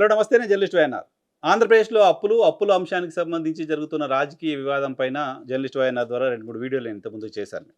Hello నమస్తే నేను journalist YNR ఆంధ్రప్రదేశ్లో అప్పులు అప్పుల అంశానికి సంబంధించి జరుగుతున్న రాజకీయ వివాదం పైన జర్నలిస్ట్ వైఎన్ఆర్ ద్వారా రెండు మూడు వీడియోలు నేను ఇంతకుముందు చేశాను.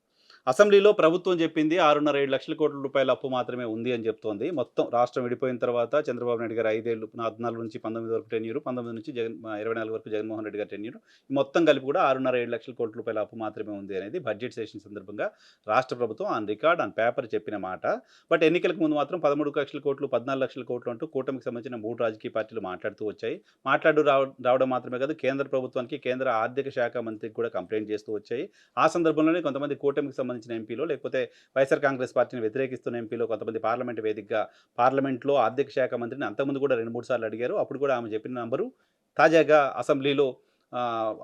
అసెంబ్లీలో ప్రభుత్వం చెప్పింది ఆరున్నర ఏడు లక్షల కోట్ల రూపాయల అప్పు మాత్రమే ఉంది అని చెప్తోంది. మొత్తం రాష్ట్రం విడిపోయిన తర్వాత చంద్రబాబు నాయుడు గారు ఐదేళ్ళు పద్నాలుగు నుంచి పంతొమ్మిది వరకు టెన్యూరు పంతొమ్మిది నుంచి జగన్ ఇరవై నాలుగు వరకు జగన్మోహన్ రెడ్డి గారు టెన్యూరు మొత్తం కలిపి కూడా ఆరున్నర ఏడు లక్షల కోట్ల రూపాయల అప్పు మాత్రమే ఉంది అనేది బడ్జెట్ సెషన్ సందర్భంగా రాష్ట్ర ప్రభుత్వం ఆన్ రికార్డ్ ఆన్ పేపర్ చెప్పిన మాట. బట్ ఎన్నికలకు ముందు మాత్రం పదమూడు లక్షల కోట్లు పద్నాలుగు లక్షల కోట్లు అంటూ కూటమికి సంబంధించిన మూడు రాజకీయ పార్టీలు మాట్లాడుతూ వచ్చాయి. మాట్లాడు రావడం మాత్రమే కాదు కేంద్ర ప్రభుత్వానికి కేంద్ర ఆర్థిక శాఖ మంత్రికి కూడా కంప్లైంట్ చేస్తూ వచ్చాయి. ఆ సందర్భంలోనే కొంతమంది కూటమికి సంబంధించిన ఎంపీలో లేకపోతే వైఎస్ఆర్ కాంగ్రెస్ పార్టీని వ్యతిరేకిస్తున్న ఎంపీలో కొంతమంది పార్లమెంట్ వేదికగా పార్లమెంట్లో ఆర్థిక శాఖ మంత్రిని అంతకుముందు కూడా రెండు మూడు సార్లు అడిగారు. అప్పుడు కూడా ఆమె చెప్పిన నంబరు తాజాగా అసెంబ్లీలో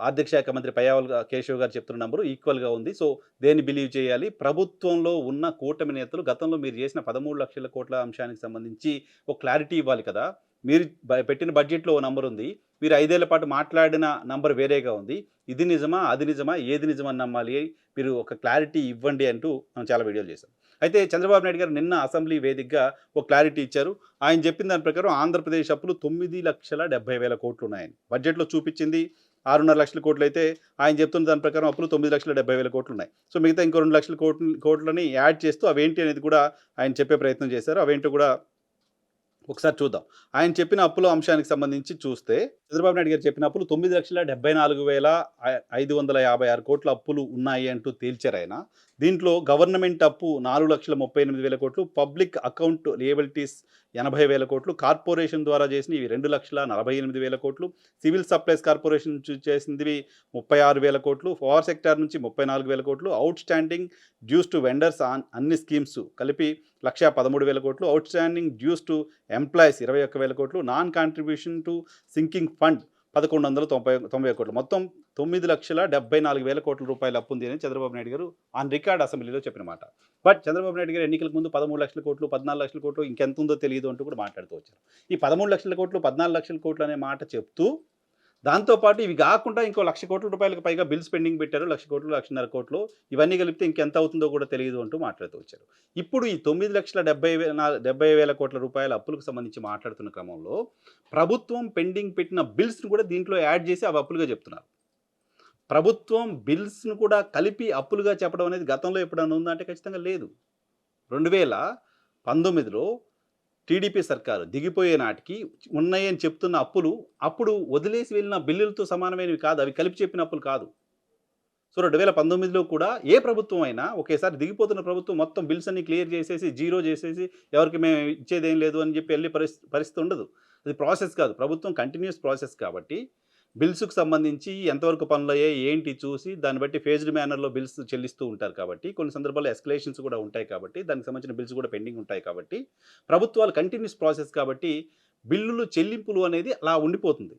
ఆర్థిక శాఖ మంత్రి పయ్యావల్ కేశవ్ గారు చెప్తున్న నంబరు ఈక్వల్గా ఉంది. సో దేన్ని బిలీవ్ చేయాలి? ప్రభుత్వంలో ఉన్న కూటమి నేతలు గతంలో మీరు చేసిన పదమూడు లక్షల కోట్ల అంశానికి సంబంధించి ఒక క్లారిటీ ఇవ్వాలి కదా? మీరు పెట్టిన బడ్జెట్లో ఓ నంబర్ ఉంది మీరు ఐదేళ్ళ పాటు మాట్లాడిన నంబర్ వేరేగా ఉంది. ఇది నిజమా? అది నిజమా? ఏది నిజమని నమ్మాలి? మీరు ఒక క్లారిటీ ఇవ్వండి అంటూ మనం చాలా వీడియోలు చేశాం. అయితే చంద్రబాబు నాయుడు గారు నిన్న అసెంబ్లీ వేదికగా ఒక క్లారిటీ ఇచ్చారు. ఆయన చెప్పిన దాని ప్రకారం ఆంధ్రప్రదేశ్ అప్పులు తొమ్మిది లక్షల డెబ్బై వేల కోట్లు ఉన్నాయని. బడ్జెట్లో చూపించింది ఆరున్నర లక్షల కోట్లు అయితే ఆయన చెప్తున్న దాని ప్రకారం అప్పులు తొమ్మిది లక్షల డెబ్బై వేల కోట్లు ఉన్నాయి. సో మిగతా ఇంకో రెండు లక్షల కోట్లు కోట్లని యాడ్ చేస్తూ అవేంటి అనేది కూడా ఆయన చెప్పే ప్రయత్నం చేశారు. అవేంటో కూడా ఒకసారి చూద్దాం. ఆయన చెప్పిన అప్పుల అంశానికి సంబంధించి చూస్తే చంద్రబాబు నాయుడు గారు చెప్పిన అప్పులు తొమ్మిది లక్షల డెబ్బై నాలుగు వేల ఐదు వందల యాభై ఆరు కోట్ల అప్పులు ఉన్నాయి అంటూ తేల్చారు ఆయన. దీంట్లో గవర్నమెంట్ అప్పు నాలుగు లక్షల ముప్పై ఎనిమిది వేల కోట్లు పబ్లిక్ అకౌంట్ లియబిలిటీస్ ఎనభై వేల కోట్లు కార్పొరేషన్ ద్వారా చేసిన ఇవి రెండు లక్షల నలభై ఎనిమిది వేల కోట్లు సివిల్ సప్లైస్ కార్పొరేషన్ నుంచి చేసింది ముప్పై ఆరు వేల కోట్లు పవర్ సెక్టార్ నుంచి ముప్పై నాలుగు వేల కోట్లు outstanding dues to vendors on అన్ని స్కీమ్స్ కలిపి లక్ష పదమూడు వేల కోట్లు outstanding dues to employees ఇరవై ఒక్క వేల కోట్లు non contribution to sinking fund పదకొండు వందల తొంభై తొంభై కోట్లు. మొత్తం తొమ్మిది లక్షల డెబ్బై నాలుగు వేల కోట్ల రూపాయలు అప్పు ఉంది అని చంద్రబాబు నాయుడు గారు ఆన్ రికార్డ్ అసెంబ్లీలో చెప్పిన మాట. బట్ చంద్రబాబు నాయుడు గారు ఎన్నికలకు ముందు పదమూడు లక్షల కోట్లు పద్నాలుగు లక్షల కోట్లు ఇంకెంత ఉందో తెలియదు అంటూ కూడా మాట్లాడుతూ వచ్చారు. ఈ పదమూడు లక్షల కోట్లు పద్నాలుగు లక్షల కోట్లు అనే మాట చెప్తూ దాంతోపాటు ఇవి కాకుండా ఇంకో లక్ష కోట్ల రూపాయలకు పైగా బిల్స్ పెండింగ్ పెట్టారు. లక్ష కోట్లు లక్షన్నర కోట్లు ఇవన్నీ కలిపితే ఇంకెంత అవుతుందో కూడా తెలియదు అంటూ మాట్లాడుతూ వచ్చారు. ఇప్పుడు ఈ తొమ్మిది లక్షల డెబ్బై వేల డెబ్బై వేల కోట్ల రూపాయల అప్పులకు సంబంధించి మాట్లాడుతున్న క్రమంలో ప్రభుత్వం పెండింగ్ పెట్టిన బిల్స్ను కూడా దీంట్లో యాడ్ చేసి అవి అప్పులుగా చెప్తున్నారు. ప్రభుత్వం బిల్స్ను కూడా కలిపి అప్పులుగా చెప్పడం అనేది గతంలో ఎప్పుడైనా ఉందా అంటే ఖచ్చితంగా లేదు. రెండు వేల పంతొమ్మిదిలో టీడీపీ సర్కారు దిగిపోయే నాటికి ఉన్నాయని చెప్తున్న అప్పులు అప్పుడు వదిలేసి వెళ్ళిన బిల్లులతో సమానమైనవి కాదు. అవి కలిపి చెప్పిన అప్పులు కాదు. సో రెండు వేల పంతొమ్మిదిలో కూడా ఏ ప్రభుత్వం అయినా ఒకేసారి దిగిపోతున్న ప్రభుత్వం మొత్తం బిల్స్ అన్ని క్లియర్ చేసేసి జీరో చేసేసి ఎవరికి మేము ఇచ్చేదేం లేదు అని చెప్పి వెళ్ళే పరిస్థితి పరిస్థితి ఉండదు. అది ప్రాసెస్ కాదు. ప్రభుత్వం కంటిన్యూస్ ప్రాసెస్ కాబట్టి బిల్స్కి సంబంధించి ఎంతవరకు పనులు అయ్యాయి ఏంటి చూసి దాన్ని బట్టి ఫేజ్డ్ మేనర్లో బిల్స్ చెల్లిస్తూ ఉంటారు కాబట్టి కొన్ని సందర్భాల్లో ఎస్కలేషన్స్ కూడా ఉంటాయి కాబట్టి దానికి సంబంధించిన బిల్స్ కూడా పెండింగ్ ఉంటాయి కాబట్టి ప్రభుత్వాలు కంటిన్యూస్ ప్రాసెస్ కాబట్టి బిల్లులు చెల్లింపులు అనేది అలా ఉండిపోతుంది.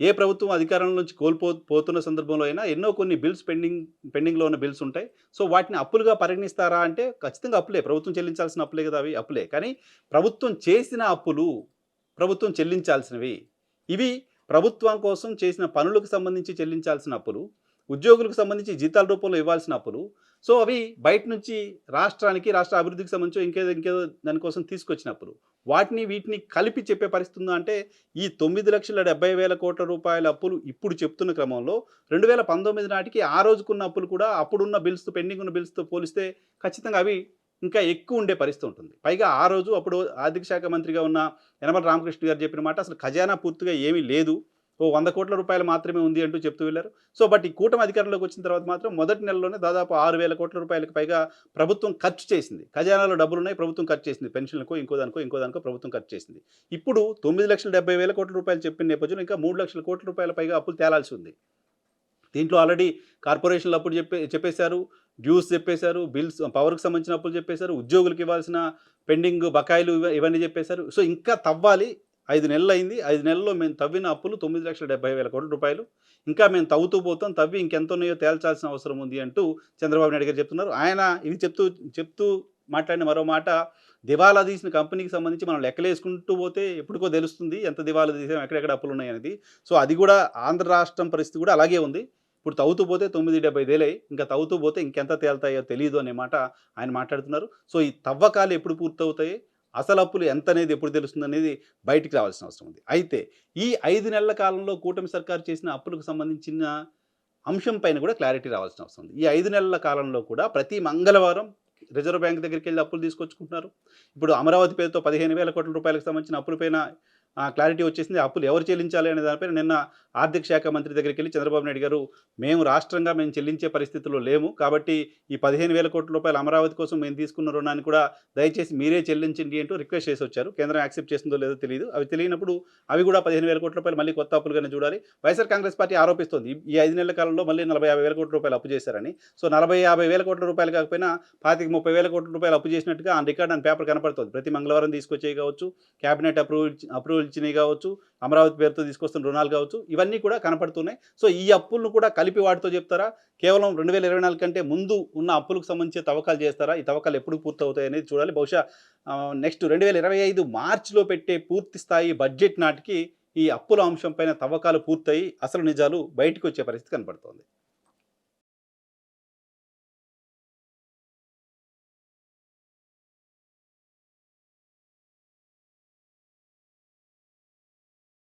ఏ ప్రభుత్వం అధికారం నుంచి కోల్పో పోతున్న సందర్భంలో అయినా ఎన్నో కొన్ని బిల్స్ పెండింగ్ పెండింగ్లో ఉన్న బిల్స్ ఉంటాయి. సో వాటిని అప్పులుగా పరిగణిస్తారా అంటే ఖచ్చితంగా అప్పులే. ప్రభుత్వం చెల్లించాల్సిన అప్పులే కదా అవి అప్పులే. కానీ ప్రభుత్వం చేసిన అప్పులు ప్రభుత్వం చెల్లించాల్సినవి ఇవి ప్రభుత్వం కోసం చేసిన పనులకు సంబంధించి చెల్లించాల్సిన అప్పులు ఉద్యోగులకు సంబంధించి జీతాల రూపంలో ఇవ్వాల్సిన అప్పులు సో అవి బయట నుంచి రాష్ట్రానికి రాష్ట్ర అభివృద్ధికి సంబంధించి ఇంకేదో ఇంకేదో దానికోసం తీసుకొచ్చిన అప్పులు వాటిని వీటిని కలిపి చెప్పే పరిస్థితి ఉందా అంటే ఈ తొమ్మిది లక్షల డెబ్బై వేల కోట్ల రూపాయల అప్పులు ఇప్పుడు చెప్తున్న క్రమంలో రెండు వేల పంతొమ్మిది నాటికి ఆ రోజుకున్న అప్పులు కూడా అప్పుడున్న బిల్స్తో పెండింగ్ ఉన్న బిల్స్తో పోలిస్తే ఖచ్చితంగా అవి ఇంకా ఎక్కువ ఉండే పరిస్థితి ఉంటుంది. పైగా ఆ రోజు అప్పుడు ఆర్థిక శాఖ మంత్రిగా ఉన్న యనమల రామకృష్ణ గారు చెప్పిన మాట అసలు ఖజానా పూర్తిగా ఏమీ లేదు. ఓ వంద కోట్ల రూపాయలు మాత్రమే ఉంది అంటూ చెప్తూ వెళ్ళారు. సో బట్ ఈ కూటమి అధికారంలోకి వచ్చిన తర్వాత మాత్రం మొదటి నెలలోనే దాదాపు ఆరు వేల కోట్ల రూపాయలకు పైగా ప్రభుత్వం ఖర్చు చేసింది. ఖజానాలో డబ్బులు ఉన్నాయి ప్రభుత్వం ఖర్చు చేసింది. పెన్షన్లకు ఇంకో దానికో ఇంకో దానికో ప్రభుత్వం ఖర్చు చేసింది. ఇప్పుడు తొమ్మిది లక్షల డెబ్బై వేల కోట్ల రూపాయలు చెప్పిన నేపథ్యంలో ఇంకా మూడు లక్షల కోట్ల రూపాయల పైగా అప్పులు తేలాల్సి ఉంది. దీంట్లో ఆల్రెడీ కార్పొరేషన్లు అప్పుడు చెప్పే చెప్పేశారు. డ్యూస్ చెప్పేశారు బిల్స్ పవర్కి సంబంధించిన అప్పులు చెప్పేశారు ఉద్యోగులకు ఇవ్వాల్సిన పెండింగ్ బకాయిలు ఇవన్నీ చెప్పేశారు. సో ఇంకా తవ్వాలి. ఐదు నెలలు అయింది. ఐదు నెలల్లో మేము తవ్విన అప్పులు తొమ్మిది లక్షల డెబ్బై వేల కోట్ల రూపాయలు. ఇంకా మేము తవ్వుతూ పోతాం. తవ్వి ఇంకెంత ఉన్నాయో తేల్చాల్సిన అవసరం ఉంది అంటూ చంద్రబాబు నాయుడు గారు చెప్తున్నారు. ఆయన ఇది చెప్తూ చెప్తూ మాట్లాడిన మరో మాట దివాలా తీసిన కంపెనీకి సంబంధించి మనం లెక్కలేసుకుంటూ పోతే ఎప్పటికో తెలుస్తుంది ఎంత దివాలా తీసాం ఎక్కడెక్కడ అప్పులు ఉన్నాయనేది. సో అది కూడా ఆంధ్ర రాష్ట్రం పరిస్థితి కూడా అలాగే ఉంది. ఇప్పుడు తవ్వుతూ పోతే తొమ్మిది డెబ్బై వేలే ఇంకా తవ్వుతూ పోతే ఇంకెంత తేలుతాయో తెలియదు అనే మాట ఆయన మాట్లాడుతున్నారు. సో ఈ తవ్వకాలు ఎప్పుడు పూర్తవుతాయి? అసలు అప్పులు ఎంత అనేది ఎప్పుడు తెలుస్తుంది అనేది బయటికి రావాల్సిన అవసరం ఉంది. అయితే ఈ ఐదు నెలల కాలంలో కూటమి సర్కారు చేసిన అప్పులకు సంబంధించిన అంశం పైన కూడా క్లారిటీ రావాల్సిన అవసరం ఉంది. ఈ ఐదు నెలల కాలంలో కూడా ప్రతి మంగళవారం రిజర్వ్ బ్యాంక్ దగ్గరికి వెళ్ళి అప్పులు తీసుకొచ్చుకుంటున్నారు. ఇప్పుడు అమరావతి పేరుతో పదిహేను వేల కోట్ల రూపాయలకు సంబంధించిన అప్పులపైన క్లారిటీ వచ్చేసింది. అప్పులు ఎవరు చెల్లించాలి అనే దానిపై నిన్న ఆర్థిక శాఖ మంత్రి దగ్గరికి వెళ్ళి చంద్రబాబు నాయుడు గారు మేము రాష్ట్రంగా మేము చెల్లించే పరిస్థితిలో లేము. కాబట్టి ఈ పదిహేను వేల కోట్ల రూపాయలు అమరావతి కోసం మేము తీసుకున్న రుణాన్ని కూడా దయచేసి మీరే చెల్లించండి అంటూ రిక్వెస్ట్ చేసి వచ్చారు. కేంద్రం యాక్సెప్ట్ చేస్తుందో లేదో తెలియదు అవి తెలియనప్పుడు అవి కూడా పదిహేను వేల కోట్ల రూపాయలు మళ్ళీ కొత్త అప్పులుగానే చూడాలి. వైఎస్ఆర్ కాంగ్రెస్ పార్టీ ఆరోపిస్తోంది. ఈ- ఐదు నెలల కాలంలో మళ్ళీ నలభై యాభై వేల కోట్ల రూపాయలు అప్పు చేశారని. సో నలభై యాభై వేల కోట్ల రూపాయలు కాకపోయినా పాతిక ముప్పై వేల కోట్ల రూపాయలు అప్పు చేసినట్టుగా ఆ రికార్డ్ అని పేపర్ కనపడుతుంది. ప్రతి మంగళవారం తీసుకొచ్చేవి కావచ్చు. క్యాబినెట్ అప్రూవల్ అప్రూవల్ ఇచ్చినవి కావచ్చు అమరావతి పేరుతో తీసుకొస్తున్న రుణాలు కావచ్చు ఇవన్నీ కూడా కనపడుతున్నాయి. సో ఈ అప్పులను కూడా కలిపి వాటితో చెప్తారా? కేవలం రెండు వేల ఇరవై నాలుగు కంటే ముందు ఉన్న అప్పులకు సంబంధించి తవ్వకాలు చేస్తారా? ఈ తవ్వకాలు ఎప్పుడు పూర్తవుతాయి అనేది చూడాలి. బహుశా నెక్స్ట్ రెండు వేల ఇరవై ఐదు మార్చిలో పెట్టే పూర్తి స్థాయి బడ్జెట్ నాటికి ఈ అప్పుల అంశం పైన తవ్వకాలు పూర్తయి అసలు నిజాలు బయటకు వచ్చే పరిస్థితి కనపడుతోంది.